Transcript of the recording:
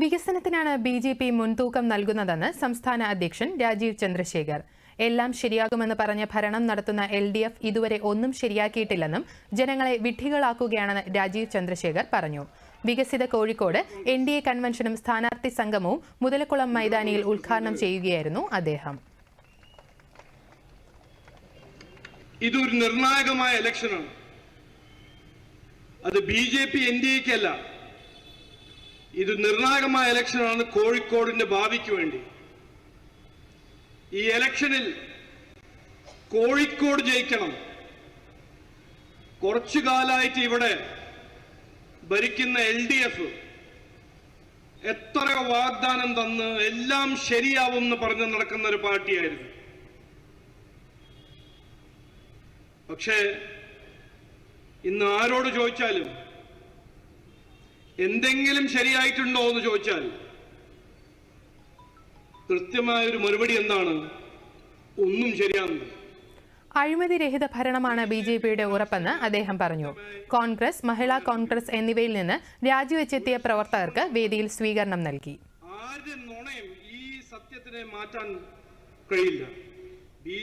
വികസനത്തിനാണ് B J P മുൻതൂക്കം നൽകുന്നതെന്ന് സംസ്ഥാന അധ്യക്ഷൻ രാജീവ് ചന്ദ്രശേഖർ. എല്ലാം ശരിയാകുമെന്ന് പറഞ്ഞ് ഭരണം നടത്തുന്ന എൽ ഡി എഫ് ഇതുവരെ ഒന്നും ശരിയാക്കിയിട്ടില്ലെന്നും ജനങ്ങളെ വിഡ്ഢികളാക്കുകയാണെന്ന് രാജീവ് ചന്ദ്രശേഖർ പറഞ്ഞു. വികസിത കോഴിക്കോട് എൻ ഡി എ കൺവെൻഷനും സ്ഥാനാർത്ഥി സംഗമവും മുതലക്കുളം മൈതാനിയിൽ ഉദ്ഘാടനം ചെയ്യുകയായിരുന്നു അദ്ദേഹം. ഇതൊരു നിർണായകമായ ഇലക്ഷനാണ് അത് B J P N D എക്കല്ല ഇത് നിർണായകമായ ഇലക്ഷനാണ് കോഴിക്കോടിന്റെ ഭാവിക്ക് വേണ്ടി. ഈ ഇലക്ഷനിൽ കോഴിക്കോട് ജയിക്കണം. കുറച്ചു കാലമായിട്ട് ഇവിടെ ഭരിക്കുന്ന എൽ ഡി എഫ് എത്ര വാഗ്ദാനം തന്ന് എല്ലാം ശരിയാവും എന്ന് പറഞ്ഞ് നടക്കുന്ന ഒരു പാർട്ടിയായിരുന്നു. പക്ഷേ ഇന്ന് ആരോട് ചോദിച്ചാലും എന്തെങ്കിലും ശരിയായിട്ടുണ്ടോ എന്ന് ചോദിച്ചാൽ കൃത്യമായ ഒരു മറുപടി എന്താണ്? ഒന്നും ശരിയാകുന്നില്ല അഴിമതി രഹിത ഭരണമാണ് ബി ജെ പിയുടെ ഉറപ്പെന്ന് അദ്ദേഹം പറഞ്ഞു. കോൺഗ്രസ് മഹിളാ കോൺഗ്രസ് എന്നിവയിൽ നിന്ന് രാജിവെച്ചെത്തിയ പ്രവർത്തകർക്ക് വേദിയിൽ സ്വീകരണം നൽകി. ആരുടെ നുണയും ഈ സത്യത്തിനെ മാറ്റാൻ കഴിയില്ല. ബി